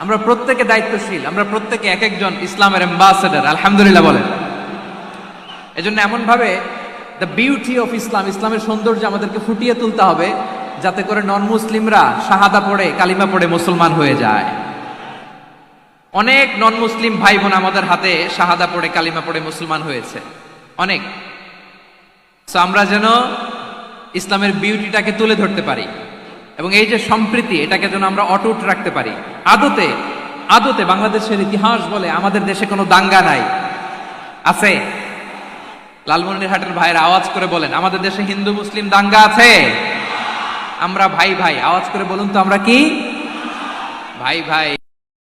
আমরা প্রত্যেকে দায়িত্বশীল, আমরা প্রত্যেকে এক একজন ইসলামের অ্যাম্বাসেডার আলহামদুলিল্লাহ বলেন। এজন্য এমন ভাবে দ্য বিউটি অফ ইসলাম ইসলামের সৌন্দর্য আমাদেরকে ফুটিয়ে তুলতে হবে, যাতে করে নন মুসলিমরা শাহাদা পড়ে, কালিমা পড়ে মুসলমান হয়ে যায়। অনেক নন মুসলিম ভাই বোন আমাদের হাতে শাহাদা পড়ে, কালিমা পড়ে মুসলমান হয়েছে। অনেক। আমরা যেন ইসলামের বিউটিটাকে তুলে ধরতে পারি। এবং এই যে সম্প্রীতি, এটাকে যেন আমরা অটুট রাখতে পারি। আদতে আদতে বাংলাদেশের ইতিহাস বলে আমাদের দেশে কোনো দাঙ্গা নাই। আছে? লালমনিরহাটের ভাইয়ের আওয়াজ করে বলেন, আমাদের দেশে হিন্দু, মুসলিম দাঙ্গা আছে? আমরা ভাই ভাই, আওয়াজ করে বলুন তো আমরা কি? ভাই ভাই।